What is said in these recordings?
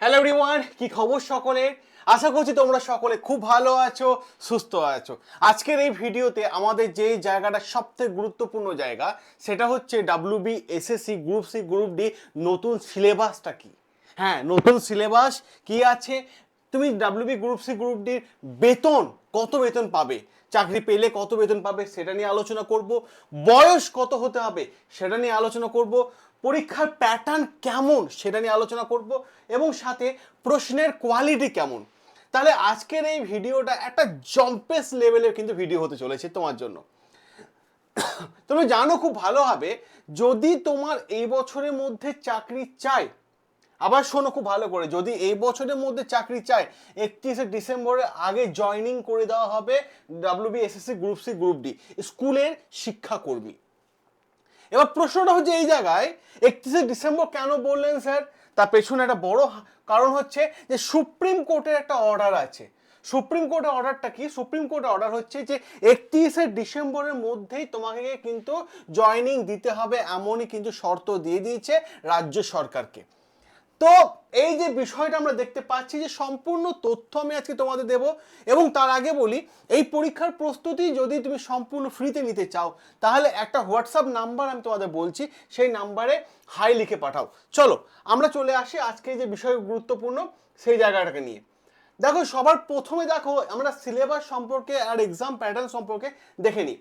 Hello everyone কি খবর সকলের আশা করছি তোমরা সকলে খুব ভালো আছো, সুস্থ আছো। আজকের এই ভিডিওতে আমাদের যে জায়গাটা সবথেকে গুরুত্বপূর্ণ জায়গা, সেটা হচ্ছে WB SSC group C group D নতুন সিলেবাসটা কি? হ্যাঁ নতুন সিলেবাস কি আছে? তুমি ডাব্লিউবি গ্রুপ সি গ্রুপ ডির বেতন, কত বেতন পাবে? চাকরি পেলে কত বেতন পাবে? সেটা নিয়ে আলোচনা করব। বয়স কত হতে হবে? সেটা নিয়ে আলোচনা করব। পরীক্ষার প্যাটার্ন কেমন সেটা নিয়ে আলোচনা করব এবং সাথে প্রশ্নের কোয়ালিটি কেমন। তাহলে আজকের এই ভিডিওটা একটা জম্পেস লেভেলের কিন্তু ভিডিও হতে চলেছে তোমার জন্য। তুমি জানো খুব ভালোভাবে যদি তোমার এই বছরের মধ্যে চাকরি চাই আবার শোনো খুব ভালো করে, যদি এই বছরের মধ্যে চাকরি চাই একত্রিশে ডিসেম্বরের আগে জয়নিং করে দেওয়া হবে WB SSC group C group D স্কুলের শিক্ষাকর্মী। এবার প্রশ্নটা হচ্ছে এই জায়গায়, একত্রিশে ডিসেম্বর কেন বললেন স্যার? তার পেছনে একটা বড় কারণ হচ্ছে যে সুপ্রিম কোর্টের একটা অর্ডার আছে। সুপ্রিম কোর্টের অর্ডারটা কি? সুপ্রিম কোর্টের অর্ডার হচ্ছে যে একত্রিশে ডিসেম্বরের মধ্যেই তোমাকে কিন্তু জয়নিং দিতে হবে, এমনই কিন্তু শর্ত দিয়ে দিয়েছে রাজ্য সরকারকে। তো এই যে বিষয়টা আমরা দেখতে পাচ্ছি যে সম্পূর্ণ তথ্য আমি আজকে তোমাদের দেব এবং তার আগে বলি, এই পরীক্ষার প্রস্তুতি যদি তুমি সম্পূর্ণ ফ্রিতে নিতে চাও, তাহলে একটা হোয়াটসঅ্যাপ নাম্বার আমি তোমাদের বলছি, সেই নাম্বারে হাই লিখে পাঠাও। চলো, আমরা চলে আসি আজকে যে বিষয় গুরুত্বপূর্ণ, সেই জায়গাটাকে নিয়ে। দেখো, সবার প্রথমে দেখো, আমরা সিলেবাস সম্পর্কে আর এক্সাম প্যাটার্ন সম্পর্কে দেখে নিই।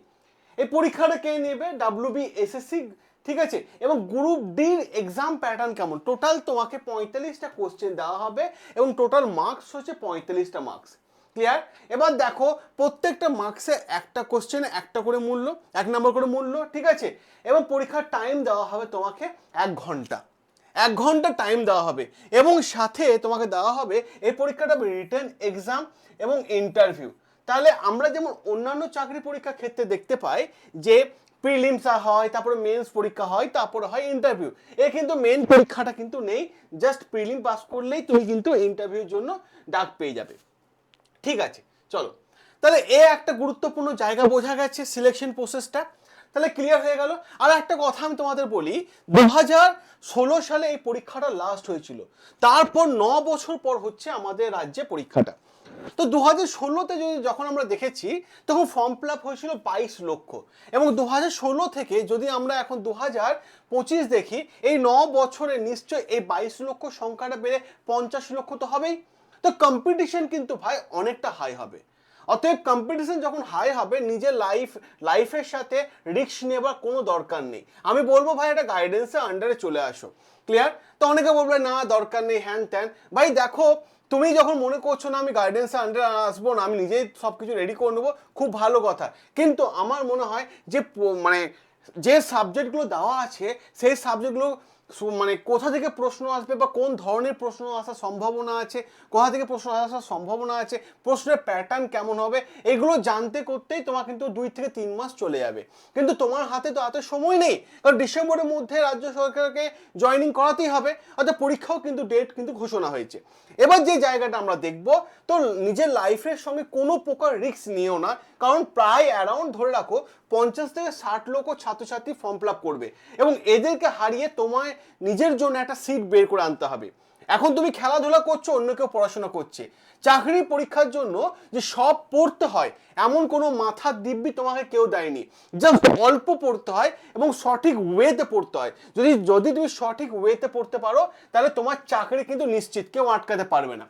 এই পরীক্ষাটা কে নেবে? ডাব্লিউবি এসএসসি ঠিক আছে? এবং গ্রুপ ডির এক্সাম প্যাটার্ন কেমন? টোটাল তোমাকে পঁয়তাল্লিশটা কোশ্চেন দেওয়া হবে এবং টোটাল মার্কস হচ্ছে পঁয়তাল্লিশটা মার্কস ক্লিয়ার এবার দেখো, প্রত্যেকটা মার্কসে একটা কোশ্চেনে একটা করে মূল্য, এক নম্বর করে মূল্য, ঠিক আছে? এবং পরীক্ষার টাইম দেওয়া হবে তোমাকে এক ঘণ্টা। এক ঘণ্টা টাইম দেওয়া হবে। এবং সাথে তোমাকে দেওয়া হবে এই পরীক্ষাটা রিটেন এক্সাম এবং ইন্টারভিউ তাহলে আমরা যেমন অন্যান্য চাকরি পরীক্ষা ক্ষেত্রে দেখতে পাই যে প্রিলিমস হয়, তারপরে মেন্স পরীক্ষা হয়, তারপরে হয় ইন্টারভিউ এ কিন্তু মেন পরীক্ষাটা কিন্তু নেই জাস্ট প্রিলিম পাস করলেই তুমি কিন্তু ইন্টারভিউর জন্য ডাক পেয়ে যাবে। ঠিক আছে, চলো। তাহলে এ একটা গুরুত্বপূর্ণ জায়গা বোঝা গেছে সিলেকশন প্রসেসটা তাহলে ক্লিয়ার হয়ে গেল। আর একটা কথা আমি তোমাদের বলি দু হাজার ষোলো সালে এই পরীক্ষাটা লাস্ট হয়েছিল। তারপর ন বছর পর হচ্ছে আমাদের রাজ্যে পরীক্ষাটা। তো দু হাজার ষোলোতে যদি যখন আমরা দেখেছি, তখন ফর্ম ফিল আপ হয়েছিল বাইশ লক্ষ। এবং দু হাজার ষোলো থেকে যদি আমরা এখন দু হাজার পঁচিশ দেখি, এই ন বছরে নিশ্চয় এই বাইশ লক্ষ সংখ্যাটা বেড়ে পঞ্চাশ লক্ষ তো হবেই। তো কম্পিটিশন কিন্তু ভাই অনেকটা হাই হবে। অতএব কম্পিটিশন যখন হাই হবে, নিজের লাইফ লাইফের সাথে রিস্ক নেবার কোনো দরকার নেই। আমি বলব ভাই, একটা গাইডেন্সের আন্ডারে চলে আসো। ক্লিয়ার তো অনেকে বলবে, না, দরকার নেই, হ্যান ত্যান। ভাই, দেখো, তুমি যখন মনে করছ না, আমি গাইডেন্সের আন্ডারে আসব না, আমি নিজেই সব কিছু রেডি করে নেব, খুব ভালো কথা। কিন্তু আমার মনে হয় যে মানে যে সাবজেক্টগুলো দেওয়া আছে, সেই সাবজেক্টগুলো মানে কোথা থেকে প্রশ্ন আসবে বা কোন ধরনের প্রশ্ন আসার সম্ভাবনা আছে, কোথা থেকে প্রশ্ন আসার সম্ভাবনা আছে, প্রশ্নের প্যাটার্ন কেমন হবে, এগুলো জানতে করতেই তোমার কিন্তু দুই থেকে তিন মাস চলে যাবে। কিন্তু তোমার হাতে তো এত সময় নেই, কারণ ডিসেম্বরের মধ্যে রাজ্য সরকারকে জয়েনিং করাতেই হবে, অর্থাৎ পরীক্ষাও কিন্তু ডেট কিন্তু ঘোষণা হয়েছে। এবার যে জায়গাটা আমরা দেখব, তো নিজের লাইফের সঙ্গে কোনো প্রকার রিস্ক নিও না, কারণ প্রায় অ্যারাউন্ড ধরে রাখো পঞ্চাশ থেকে ষাট লক্ষ ছাত্রছাত্রী ফর্ম ফিল করবে। এবং এদেরকে হারিয়ে তোমায় নিজের জন্য একটা সিট বের করে আনতে হবে। এখন তুমি খেলাধুলা করছ, অন্য কেউ পড়াশোনা করছে। চাকরি পরীক্ষার জন্য যে সব পড়তে হয়, এমন কোনো মাথার দিব্যি তোমাকে কেউ দেয়নি। জাস্ট অল্প পড়তে হয় এবং সঠিক ওয়েতে পড়তে হয়। যদি যদি তুমি সঠিক ওয়েতে পড়তে পারো, তাহলে তোমার চাকরি কিন্তু নিশ্চিত, কেউ আটকাতে পারবে না।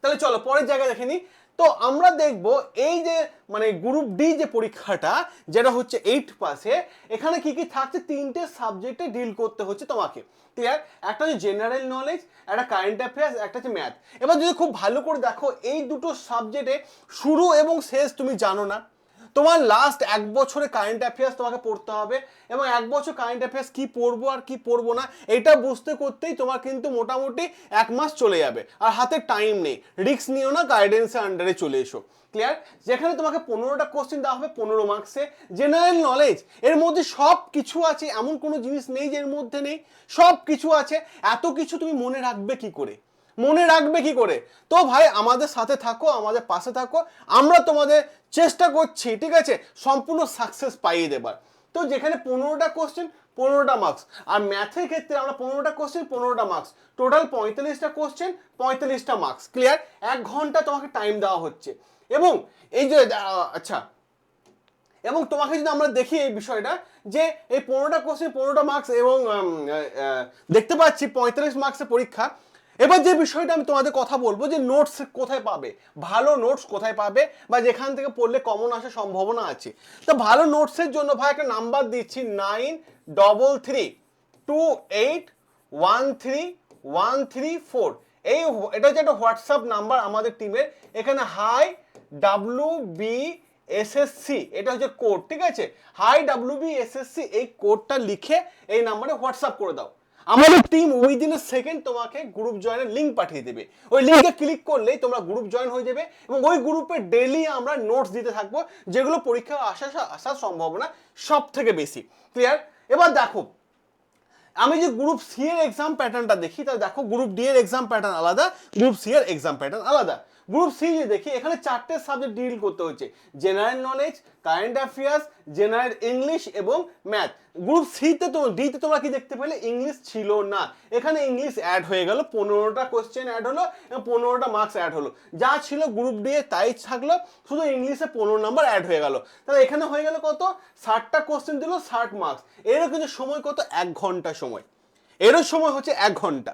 তাহলে চলো, পরের জায়গায় দেখে নিই। তো আমরা দেখব এই যে মানে গ্রুপ ডি যে পরীক্ষাটা, যেটা হচ্ছে এইট পাসে এখানে কি কি থাকছে? তিনটে সাবজেক্টে ডিল করতে হচ্ছে তোমাকে। ক্লিয়ার একটা হচ্ছে জেনারেল নলেজ একটা কারেন্ট অ্যাফেয়ার্স একটা হচ্ছে ম্যাথ এবার যদি খুব ভালো করে দেখো, এই দুটো সাবজেক্টে শুরু এবং শেষ তুমি জানো না। তোমার লাস্ট এক বছরে কারেন্ট অ্যাফেয়ার্স তোমাকে পড়তে হবে এবং এক বছর কারেন্ট অ্যাফেয়ার্স কি পড়ব আর কি পড়ব না, এটা বুঝতে করতেই তোমার কিন্তু মোটামুটি এক মাস চলে যাবে। আর হাতে টাইম নেই। রিস্ক নিও না গাইডেন্সের আন্ডারে চলে এসো। ক্লিয়ার যেখানে তোমাকে পনেরোটা কোশ্চেন দেওয়া হবে, পনেরো মার্কসে জেনারেল নলেজ এর মধ্যে সব কিছু আছে, এমন কোনো জিনিস নেই যে এর মধ্যে নেই। সব কিছু আছে। এত কিছু তুমি মনে রাখবে কি করে? মনে রাখবে কি করে? তো ভাই, আমাদের সাথে থাকো, আমাদের পাশে থাকো, আমরা তোমাদের চেষ্টা করছি, ঠিক আছে? সম্পূর্ণ সাকসেস পাইয়ে দেবার। তো যেখানে পনেরোটা কোশ্চেন পনেরোটা মার্কস আর ম্যাথের ক্ষেত্রে আমরা পনেরোটা কোশ্চেন পনেরোটা মার্কস টোটাল পঁয়তাল্লিশটা কোশ্চেন পঁয়তাল্লিশটা মার্কস ক্লিয়ার এক ঘণ্টা তোমাকে টাইম দেওয়া হচ্ছে। এবং এই যে আচ্ছা। এবং তোমাকে যদি আমরা দেখি এই বিষয়টা, যে এই পনেরোটা কোশ্চেন পনেরোটা মার্কস এবং দেখতে পাচ্ছি পঁয়তাল্লিশ মার্কসের পরীক্ষা। এবার যে বিষয়টা আমি তোমাদের কথা বলব যে নোটস কোথায় পাবে? ভালো নোটস কোথায় পাবে? বা যেখান থেকে পড়লে কমন আসার সম্ভাবনা আছে। তো ভালো নোটসের জন্য ভাই একটা নাম্বার দিচ্ছি nine double three two eight one three one three four এই এটা হচ্ছে একটা হোয়াটসঅ্যাপ নাম্বার আমাদের টিমের এখানে হাই ডাব্লু বি এসএসসি এটা হচ্ছে কোড ঠিক আছে? হাই ডাব্লু বি এসএসসি এই কোডটা লিখে এই নাম্বারে হোয়াটসঅ্যাপ করে দাও। আমাদের টিম উইদিন এ সেকেন্ড তোমাকে গ্রুপ জয়েনের লিঙ্ক পাঠিয়ে দেবে। ওই লিঙ্কে ক্লিক করলেই তোমরা গ্রুপ জয়েন হয়ে যাবে এবং ওই গ্রুপে ডেলি আমরা নোটস দিতে থাকব, যেগুলো পরীক্ষা আসা আসার সম্ভাবনা সব থেকে বেশি। ক্লিয়ার এবার দেখো, আমি যে গ্রুপ সি এর এক্সাম প্যাটার্নটা দেখি, তাহলে দেখো গ্রুপ ডি এর এক্সাম প্যাটার্ন আলাদা গ্রুপ সি এর এক্সাম প্যাটার্ন আলাদা। গ্রুপ সি যে দেখি এখানে চারটে সাবজেক্ট ডিল করতে হচ্ছে general knowledge current affairs general English এবং ম্যাথ গ্রুপ সিতে তো ডিতে তোমরা কি দেখতে পেলে? ইংলিশ ছিল না। এখানে ইংলিশ অ্যাড হয়ে গেল, পনেরোটা কোশ্চেন অ্যাড হলো এবং পনেরোটা মার্কস অ্যাড হলো। যা ছিল গ্রুপ ডি এ, তাই থাকল, শুধু ইংলিশে পনেরো নাম্বার অ্যাড হয়ে গেল। তাহলে এখানে হয়ে গেল কত? ষাটটা কোশ্চেন দিল, ষাট মার্কস এরও কিন্তু সময় কত? এক ঘণ্টা সময়। এরও সময় হচ্ছে এক ঘণ্টা।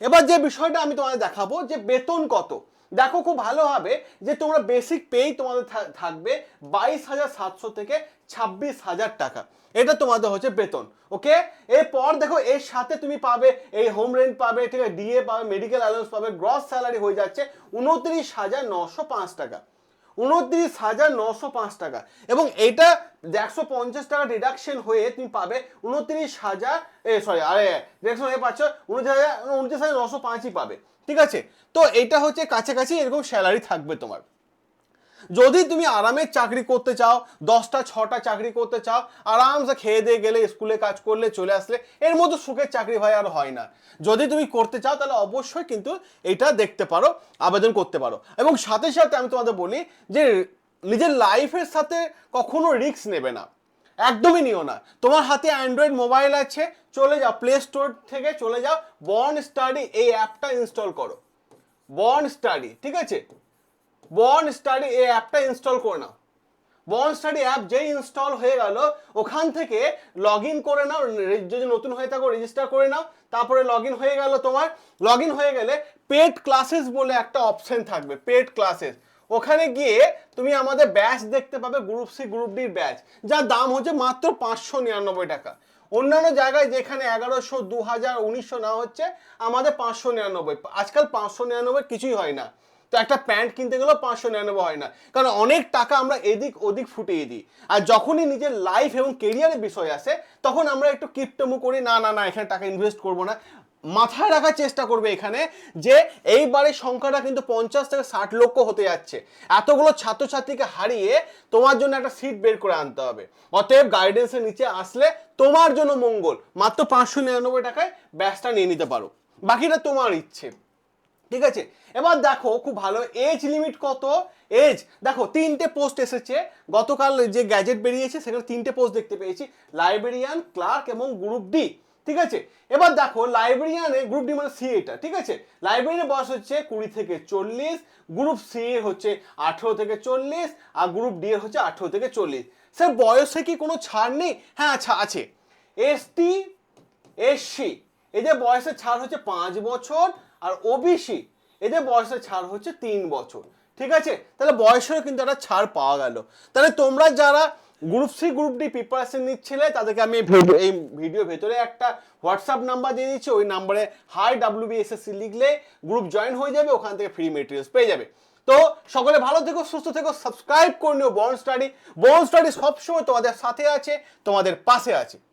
এবার যে বিষয়টা আমি তোমাদের দেখাবো, যে বেতন কত? দেখো খুব ভালো হবে যে তোমরা বেসিক পেই তোমাদের থাকবে বাইশ হাজার সাতশো থেকে ছাব্বিশ হাজার টাকা। এটা তোমাদের হচ্ছে বেতন ওকে এরপর দেখো এর সাথে তুমি পাবে এই হোম রেন্ট পাবে, ঠিক আছে? ডিএ পাবে মেডিকেল অ্যালাউন্স পাবে গ্রস স্যালারি হয়ে যাচ্ছে উনত্রিশ হাজার নশো পাঁচ টাকা। উনত্রিশ হাজার নশো পাঁচ টাকা। এবং এটা একশো পঞ্চাশ টাকা ডিডাকশন হয়ে তুমি পাবে উনত্রিশ হাজার, এ সরি আরে ডিডাকশন হয়ে পাচ্ছ, উনত্রিশ হাজার উনত্রিশ হাজার নশো পাঁচই পাবে। ঠিক আছে? তো এটা হচ্ছে কাছাকাছি এরকম স্যালারি থাকবে তোমার। যদি তুমি আরামে চাকরি করতে চাও, দশটা, ছটা চাকরি করতে চাও, আরামসে খেয়ে দিয়ে গেলে, স্কুলে কাজ করলে, চলে আসলে, এর মতো সুখের চাকরি ভাই আর হয় না। যদি তুমি করতে চাও, তাহলে অবশ্যই কিন্তু এটা দেখতে পারো, আবেদন করতে পারো। এবং সাথে সাথে আমি তোমাদের বলি যে, নিজের লাইফের সাথে কখনো রিস্ক নেবে না। একদমই নিও না। তোমার হাতে অ্যান্ড্রয়েড মোবাইল আছে, চলে যাও প্লে স্টোর থেকে চলে যাও বর্ন স্টাডি এই অ্যাপটা ইনস্টল করো। বর্ন স্টাডি ঠিক আছে? বর্ন স্টাডি এই অ্যাপটা ইনস্টল করে নাও। বর্ন স্টাডি অ্যাপ যেই ইনস্টল হয়ে গেল, ওখান থেকে লগ ইন করে নাও, যদি নতুন হয়ে থাকো রেজিস্টার করে নাও, তারপরে লগ ইন হয়ে গেল তোমার। লগ ইন হয়ে গেলে পেড ক্লাসেস বলে একটা অপশন থাকবে পেড ক্লাসেস ওখানে গিয়ে তুমি আমাদের ব্যাচ দেখতে পাবে গ্রুপ সি গ্রুপ ডির ব্যাচ যার দাম হচ্ছে মাত্র পাঁচশো নিরানব্বই টাকা। অন্যান্য জায়গায় যেখানে এগারোশো দু হাজার উনিশশো না হচ্ছে, আমাদের পাঁচশো নিরানব্বই। আজকাল পাঁচশো নিরানব্বই কিছুই হয় না। তো একটা প্যান্ট কিনতে গেলেও পাঁচশো নিরানব্বই হয় না। কারণ অনেক টাকা আমরা এদিক ওদিক ফুটিয়ে দিই। আর যখনই নিজের লাইফ এবং কেরিয়ারের বিষয় আসে, তখন আমরা একটু কিপটেমু করি, না না না, এখানে টাকা ইনভেস্ট করব না। মাথায় রাখার চেষ্টা করবে এখানে যে এইবারের সংখ্যাটা কিন্তু পঞ্চাশ থেকে ষাট লক্ষ হতে যাচ্ছে। এতগুলো ছাত্রছাত্রীকে হারিয়ে তোমার জন্য একটা সিট বের করে আনতে হবে। অতএব গাইডেন্সের নিচে আসলে তোমার জন্য মঙ্গল। মাত্র পাঁচশো নিরানব্বই টাকায় ব্যাচটা নিয়ে নিতে পারো। বাকিটা তোমার ইচ্ছে। ঠিক আছে? এবার দেখো খুব ভালো এজ লিমিট কত? এজ দেখো তিনটে পোস্ট এসেছে। গতকাল যে গ্যাজেট বেরিয়েছে, সেখানে তিনটে পোস্ট দেখতে পেয়েছি। লাইব্রেরিয়ান ক্লার্ক এবং গ্রুপ ডি ঠিক আছে? এবার দেখো লাইব্রেরিয়ানে গ্রুপ ডি মানে সি এটা, ঠিক আছে? লাইব্রেরিয়ানের বয়স হচ্ছে কুড়ি থেকে চল্লিশ গ্রুপ সি এর হচ্ছে আঠেরো থেকে চল্লিশ, আর গ্রুপ ডি এর হচ্ছে আঠেরো থেকে চল্লিশ। স্যার, বয়সে কি কোনো ছাড় নেই? হ্যাঁ আচ্ছা আছে। এসটি এসসি এদের বয়সের ছাড় হচ্ছে পাঁচ বছর আর ওবিসি এদের বয়সের ছাড় হচ্ছে তিন বছর। ঠিক আছে? তাহলে বয়সেরও কিন্তু একটা ছাড় পাওয়া গেল। তাহলে তোমরা যারা group C group D preparation নিচ্ছিলে তাদেরকে আমি ভিডিও- এই ভিডিও ভেতরে একটা হোয়াটসঅ্যাপ নাম্বার দিয়ে দিচ্ছি। ওই নাম্বারে হাই ডাব্লিউ বিএসএসসি লিখলে গ্রুপ জয়েন হয়ে যাবে ওখান থেকে ফ্রি মেটেরিয়ালস পেয়ে যাবে। তো সকলে ভালো থেকো সুস্থ থেকো সাবস্ক্রাইব করে নিও। বর্ন স্টাডি বর্ন স্টাডি সবসময় তোমাদের সাথে আছে তোমাদের পাশে আছে।